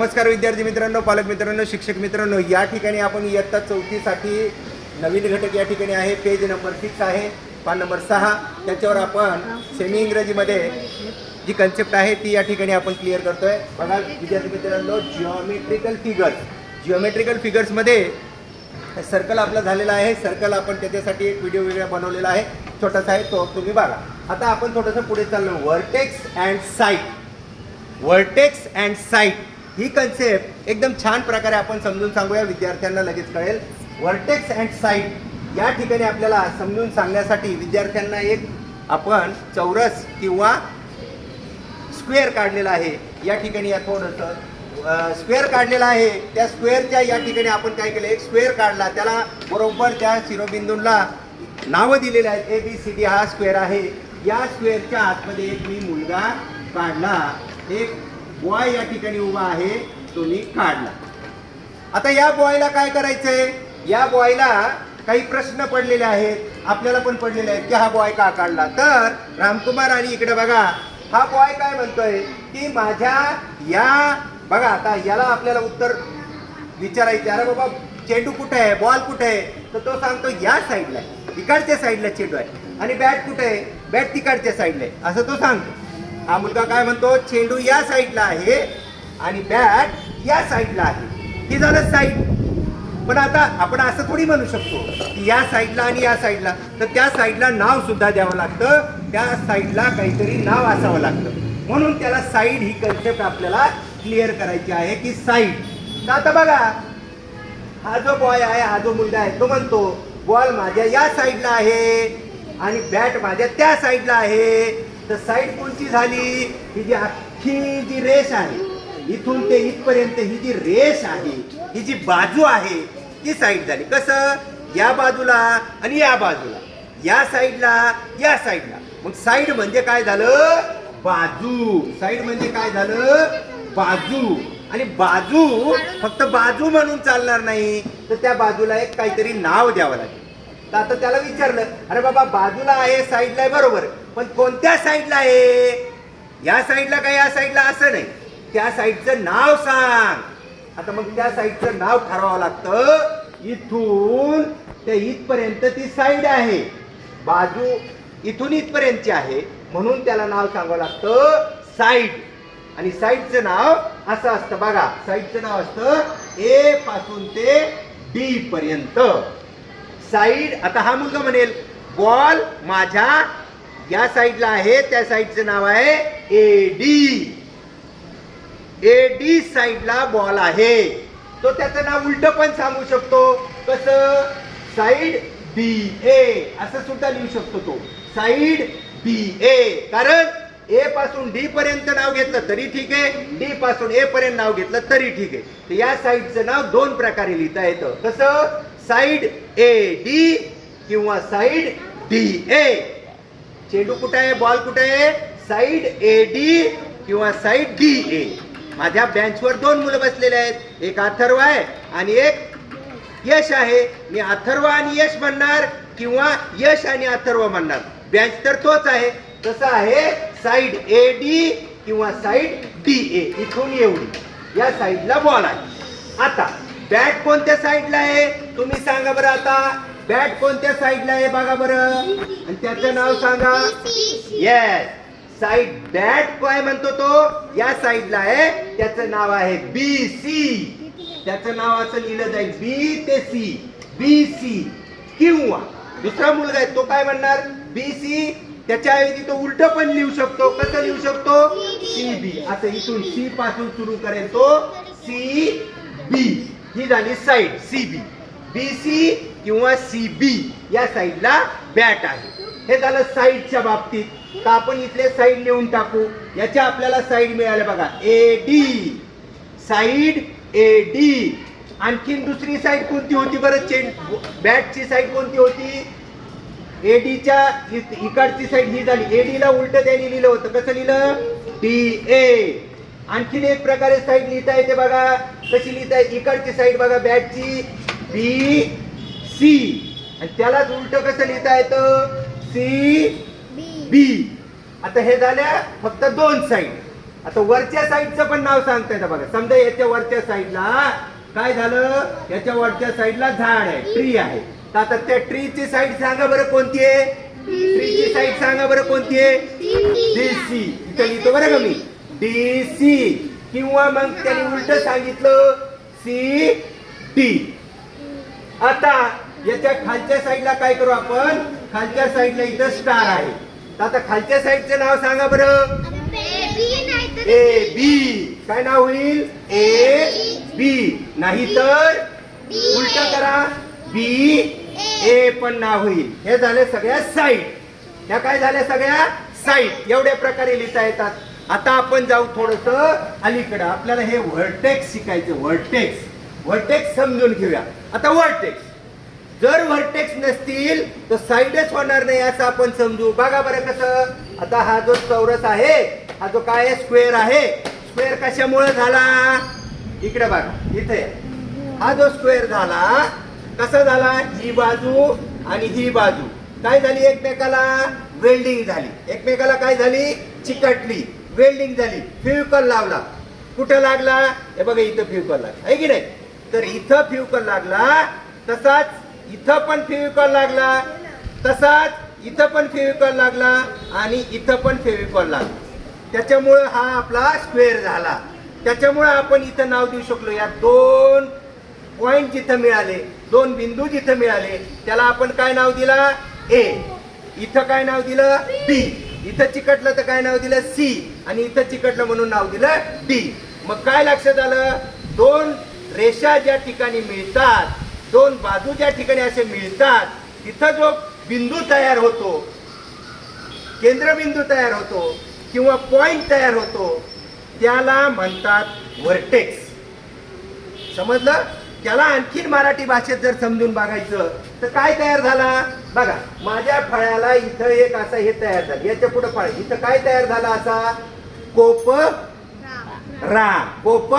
नमस्कार विद्यार्थी मित्रांनो पालक मित्रांनो शिक्षक मित्रांनो या ठिकाणी आपण इयत्ता चौथीसाठी नवीन घटक या ठिकाणी आहे. पेज नंबर सिक्स आहे पान नंबर सहा. त्याच्यावर आपण सेमी इंग्रजीमध्ये जी कन्सेप्ट आहे ती या ठिकाणी आपण क्लिअर करतोय. बघा विद्यार्थी मित्रांनो जिओमेट्रिकल फिगर्स जिओमेट्रिकल फिगर्समध्ये सर्कल आपला झालेला आहे. सर्कल आपण त्याच्यासाठी एक व्हिडिओ वेगळा बनवलेला आहे. छोटासा आहे तो तुम्ही बघा. आता आपण थोडंसं पुढे चाललो. Vertex and side vertex and side he concept एकदम छान प्रकारे आपण समजून सांगूया विद्यार्थ्यांना लगेच कळेल. वर्टेक्स अँड साईट या ठिकाणी आपल्याला समजून सांगण्यासाठी विद्यार्थ्यांना एक आपण चौरस किंवा स्क्वेअर काढलेला आहे. या ठिकाणी या थोडंसं स्क्वेअर काढलेला आहे. त्या स्क्वेअरच्या या ठिकाणी आपण काय केलं एक स्क्वेअर काढला. त्याला बरोबर त्या शिरोबिंदूंना नावं दिलेली आहेत. ए बी सी डी हा स्क्वेअर आहे. या स्क्वेअरच्या आतमध्ये एक मी मुलगा काढला. एक बॉय या ठिकाणी उभा आहे तो मी काढला. आता या बॉयला काय करायचंय? या बॉयला काही प्रश्न पडलेले आहेत आपल्याला पण पडलेले आहेत की हा बॉय का काढला? तर रामकुमार आणि इकडे बघा हा बॉय काय म्हणतोय? की माझ्या या बघा आता याला आपल्याला उत्तर विचारायचे अरे बाबा चेंडू कुठे आहे? बॉल कुठे आहे? तर तो सांगतो या साईडला आहे. इकडच्या साईडला चेंडू आहे. आणि बॅट कुठे आहे? बॅट तिकडच्या साईडला आहे. असं तो सांगतो. हा मुलगा काय म्हणतो? चेंडू या साईडला आहे आणि बॅट या साईडला आहे. ही झालं साईड. पण आता आपण असं थोडी म्हणू शकतो की या साईडला आणि या साईडला. तर त्या साईडला नाव सुद्धा द्यावं लागतं. त्या साईडला काहीतरी नाव असावं लागतं. म्हणून त्याला साईड ही कन्सेप्ट आपल्याला क्लिअर करायची आहे की साईड. तर आता बघा हा जो बॉय आहे हा जो मुलगा आहे तो म्हणतो बॉल माझ्या या साईडला आहे आणि बॅट माझ्या त्या साईडला आहे. तर साईड कोणती झाली? ही जी अख्खी जी रेष आहे इथून ते इथपर्यंत ही जी रेष आहे ही जी बाजू आहे ती साईड झाली. कसं? या बाजूला आणि या बाजूला. या साईडला या साईडला. मग साईड म्हणजे काय झालं? बाजू. साईड म्हणजे काय झालं? बाजू. आणि बाजू फक्त बाजू म्हणून चालणार नाही. तर त्या बाजूला एक काहीतरी नाव द्यावं लागेल. तर आता त्याला विचारलं अरे बाबा बाजूला आहे साईडला आहे बरोबर. पण कोणत्या साईडला आहे? या साईडला का या साईडला? असं नाही. त्या साईडचं नाव सांग. आता मग त्या साईडचं नाव ठरवावं लागतं. इथून ते इथपर्यंत ती साईड आहे. बाजू इथून इथपर्यंतची आहे. म्हणून त्याला नाव सांगावं लागतं साईड. आणि साईडचं नाव असं असतं. बघा साईडचं नाव असतं ए पासून ते डी पर्यंत. साईड आता हा मुलगा म्हणेल बॉल माझ्या या साईडला आहे त्या साईडचं नाव आहे ए डी ए डी साईडला बॉल आहे. तो त्याचं नाव उलट पण सांगू शकतो. कसं? साईड बी ए असं सुद्धा लिहू शकतो तो. साईड बी ए कारण ए पासून डी पर्यंत नाव घेतलं तरी ठीक आहे. डी पासून ए पर्यंत नाव घेतलं तरी ठीक आहे. तर या साईडचं नाव दोन प्रकारे लिहिता येतं. कसं? साईड ए डी किंवा साईड डी ए चेंडू कुठे आहे? बॉल कुठे आहे? साईड ए डी किंवा साईड डी ए माझ्या बेंचवर दोन मुलं बसलेले आहेत. एक अथर्व आहे आणि एक यश आहे. मी अथर्व आणि यश म्हणणार किंवा यश आणि अथर्व म्हणणार. बेंच तर तोच आहे. तसं आहे साईड ए डी किंवा साईड डी ए इथून एवढी. या साईडला बॉल आहे. आता बॅट कोणत्या साईडला आहे? तुम्ही सांगा बरं आता. बॅट कोणत्या साईडला आहे बघा बरं. आणि त्याचं नाव सांगा. येस साईड बॅट काय म्हणतो तो? या साईडला आहे. त्याचं नाव आहे बी सी त्याचं नाव असं लिहिलं जाईल बी ते सी बी सी किंवा दुसरा मुलगा आहे तो काय म्हणणार? बी सी त्याच्याऐवजी तो उलट पण लिहू शकतो. कसं लिहू शकतो? सी बी असं इथून सी पासून सुरू करेल तो. सी बी ही झाली side C B B C किंवा सी बी या साईडला बॅट आहे. हे झालं साईडच्या बाबतीत. तर आपण इथले साईड लिहून टाकू. याच्या आपल्याला साईड मिळाल्या बघा. A D side A D आणखीन दुसरी साईड कोणती होती बरं? चेंड बॅटची साईड कोणती होती? ए डीच्या इकडची साईड ही झाली. ए डीला उलट त्यांनी लिहिलं होतं. कसं लिहिलं? डी ए आणखीन एक प्रकारे साईड लिहिता येते बघा. कशी लिहिता येते इकडची साईड बघा बॅटची बी सी आणि त्यालाच उलट कसं लिहिता येतं? सी बी आता हे झाल्या फक्त दोन साईड आता वरच्या साईडचं पण नाव सांगता येतं बघा. समजा याच्या वरच्या साईडला काय झालं? याच्या वरच्या साईडला झाड आहे ट्री आहे. तर आता त्या ट्रीची साईड सांगा बरं कोणती आहे? ट्रीची साईड सांगा बरं कोणती आहे? डीसी इथं लिहितो बरं का मी? डीसी किंवा मग त्यांनी उलट सांगितलं सी टी आता याच्या खालच्या साईडला काय करू आपण? खालच्या साईडला इथं स्टार आहे. आता खालच्या साईडचं नाव सांगा बरं. ए बी काय नाव होईल? ए बी नाही तर उलट करा. बी ए पण नाव होईल. हे झाले सगळ्या साईड ह्या काय झाल्या सगळ्या? साईड एवढ्या प्रकारे लिहिता येतात. आता आपण जाऊ थोडस अलीकडं. आपल्याला हे व्हर्टेक्स शिकायचं व्हर्टेक्स व्हर्टेक्स समजून घेऊया. आता व्हर्टेक्स जर व्हर्टेक्स नसतील तर साईडच होणार नाही असं आपण समजू. बघा बरं कसं. आता हा जो चौरस आहे हा जो काय आहे? स्क्वेअर आहे. स्क्वेअर कशामुळे झाला? इकडे बघा. इथे. हा जो स्क्वेअर झाला कसा झाला? ही बाजू आणि ही बाजू. काय झाली एकमेकाला? वेल्डिंग झाली. एकमेकाला काय झाली? चिकटली. वेल्डिंग झाली फ्युकल लावला. कुठं लागला? हे बघा इथं फ्युकल लागला. आहे की नाही? तर इथं फ्युकल लागला तसाच इथं पण फेविकॉल लागला. तसाच इथं पण फेविकॉल लागला आणि इथं पण फेविकॉल लागला. त्याच्यामुळं हा आपला स्क्वेअर झाला. त्याच्यामुळं आपण इथं नाव देऊ शकलो या दोन पॉईंट जिथं मिळाले दोन बिंदू जिथं मिळाले त्याला आपण काय नाव दिला? ए इथं काय नाव दिलं? बी इथं चिकटलं तर काय नाव दिलं? सी आणि इथं चिकटलं म्हणून नाव दिलं डी. मग काय लक्षात आलं? दोन रेषा ज्या ठिकाणी मिळतात दोन बाजू ज्या ठिकाणी असे मिळतात तिथं जो बिंदू तयार होतो केंद्रबिंदू तयार होतो किंवा पॉइंट तयार होतो त्याला म्हणतात व्हर्टेक्स. समजलं? त्याला आणखीन मराठी भाषेत जर समजून बघायचं तर काय तयार झाला? बघा माझ्या फळ्याला इथं एक असा हे तयार झालं. याच्यापुढे फळ इथं काय तयार झाला असा? कोप रा. कोप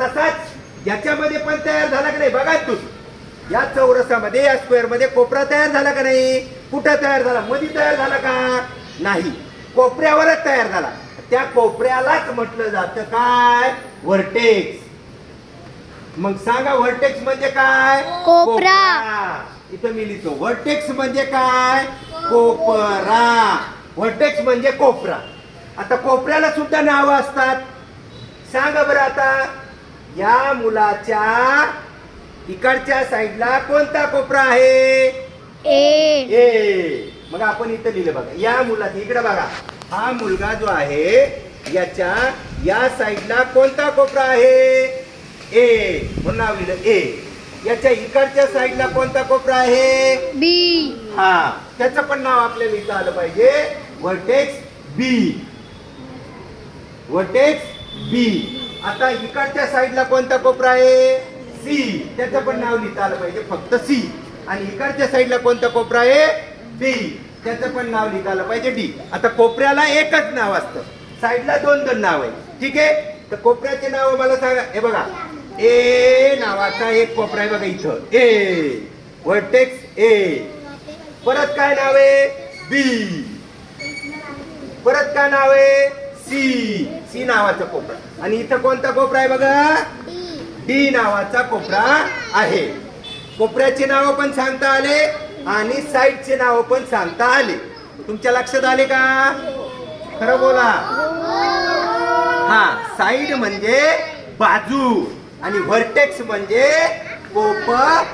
तसाच याच्यामध्ये पण तयार झाला का नाही? बघा तू. या चौरसामध्ये या स्क्वेअरमध्ये कोपरा तयार झाला का नाही? कुठं तयार झाला? मध्ये तयार झाला का? नाही. कोपऱ्यावरच तयार झाला. त्या कोपऱ्यालाच म्हटलं जातं काय? व्हर्टेक्स. मग सांगा व्हर्टेक्स म्हणजे काय? कोपरा. इथं मी लिहितो. व्हर्टेक्स म्हणजे काय? कोपरा. व्हर्टेक्स म्हणजे कोपरा. आता कोपऱ्याला सुद्धा नावं असतात. सांगा बरं आता या मुलाच्या इकडच्या साईडला कोणता कोपरा आहे? ए. ए. मग आपण इथं लिहिलं बघा. या मुलाची इकडे बघा. हा मुलगा जो आहे याच्या या साईडला कोणता कोपरा आहे? ए. म्हणून नाव लिहिलं ए. याच्या इकडच्या साईडला कोणता कोपरा आहे? बी. हा. त्याचं पण नाव आपल्याला लिहिता आलं पाहिजे. व्हर्टेक्स बी व्हर्टेक्स बी आता इकडच्या साईडला कोणता कोपरा आहे? सी त्याचं पण नाव लिहिता आलं पाहिजे फक्त सी आणि इकडच्या साईडला कोणता कोपरा आहे? डी त्याचं पण नाव लिहिता आलं पाहिजे डी आता कोपऱ्याला एकच नाव असतं. साईडला दोन दोन नाव आहे ठीक आहे? तर कोपऱ्याचे नाव मला सांगा. हे बघा. ए नावाचा एक कोपरा आहे बघा इथं. ए व्हर्टेक्स ए परत काय नाव आहे? बी परत काय नाव आहे? सी. सी नावाचा कोपरा. आणि इथं कोणता कोपरा आहे बघा? डी. नावाचा कोपरा आहे. कोपऱ्याचे नाव पण सांगता आले आणि साईडचे नाव पण सांगता आले. तुमच्या लक्षात आले का? खरं बोला. हा साईड म्हणजे बाजू आणि व्हर्टेक्स म्हणजे कोपरा.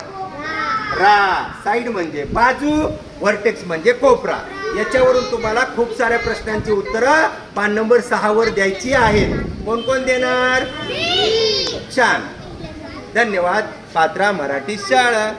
साईड म्हणजे बाजू व्हर्टेक्स म्हणजे कोपरा. याच्यावरून तुम्हाला खूप साऱ्या प्रश्नांची उत्तरं पान नंबर सहा वर द्यायची आहेत. कोण कोण देणार? छान. धन्यवाद. पात्रा मराठी शाळा.